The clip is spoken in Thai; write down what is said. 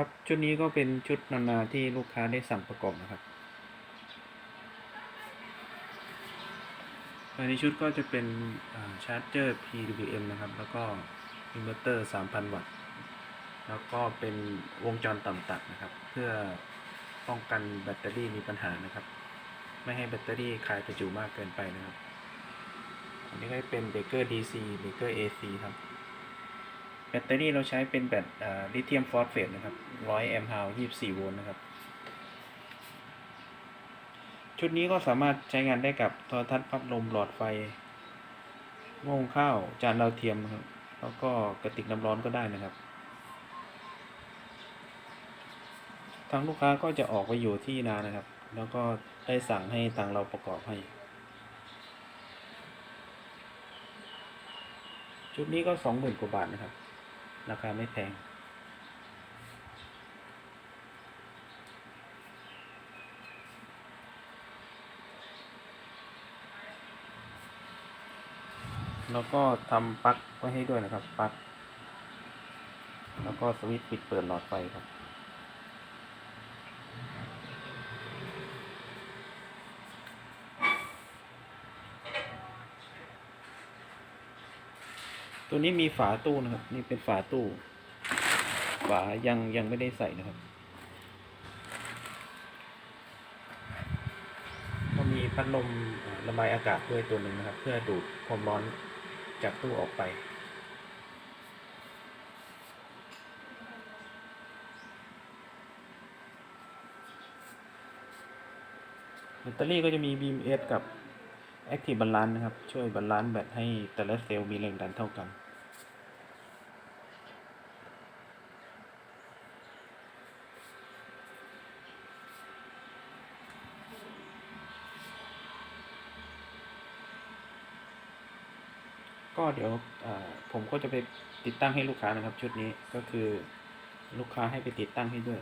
ครับชุดนี้ก็เป็นชุดนานาที่ลูกค้าได้สั่งประกอบนะครับภายในชุดก็จะเป็นชาร์จเจอร์ PWM นะครับ แล้วก็อินเวอร์เตอร์ 3,000 วัตต์ แล้วก็เป็นวงจรต่ำตัดนะครับ เพื่อป้องกันแบตเตอรี่มีปัญหานะครับ ไม่ให้แบตเตอรี่คลายประจุมากเกินไปนะครับ อันนี้ก็เป็นเบรกเกอร์ DC เบรกเกอร์ AC ครับ แบตเตอรี่เราใช้เป็นแบตลิเธียมฟอสเฟตนะครับ 100 แอมป์ฮาว24 โวลต์นะครับ ชุดนี้ก็สามารถใช้งานได้กับโทรทัศน์พัดลมหลอดไฟโม่งข้าวจานดาวเทียมครับ แล้วก็กระติกน้ำร้อนก็ได้นะครับ ทางลูกค้าก็จะออกไปอยู่ที่นานะครับ แล้วก็ได้สั่งให้ทางเราประกอบให้ชุดนี้ก็สองหมื่นกว่าบาทนะครับ ราคาไม่แพง แล้วก็ทำปลั๊กไว้ให้ด้วยนะครับปลั๊กแล้วก็สวิตช์ปิดเปิดหลอดไฟครับ ตัวนี้มีฝาตู้นะครับ นี่เป็นฝาตู้ ฝายังยังไม่ได้ใส่นะครับ ก็มีพัดลมระบายอากาศด้วยตัวหนึ่งนะครับ เพื่อดูดความร้อนจากตู้ออกไปแบตเตอรี่ก็จะมี BMS กับ Active Balance นะครับ ช่วยบาลานซ์แบตให้แต่ละเซลล์มีแรงดันเท่ากัน ก็เดี๋ยวผมก็จะไปติดตั้งให้ลูกค้านะครับชุดนี้ก็คือลูกค้าให้ไปติดตั้งให้ด้วย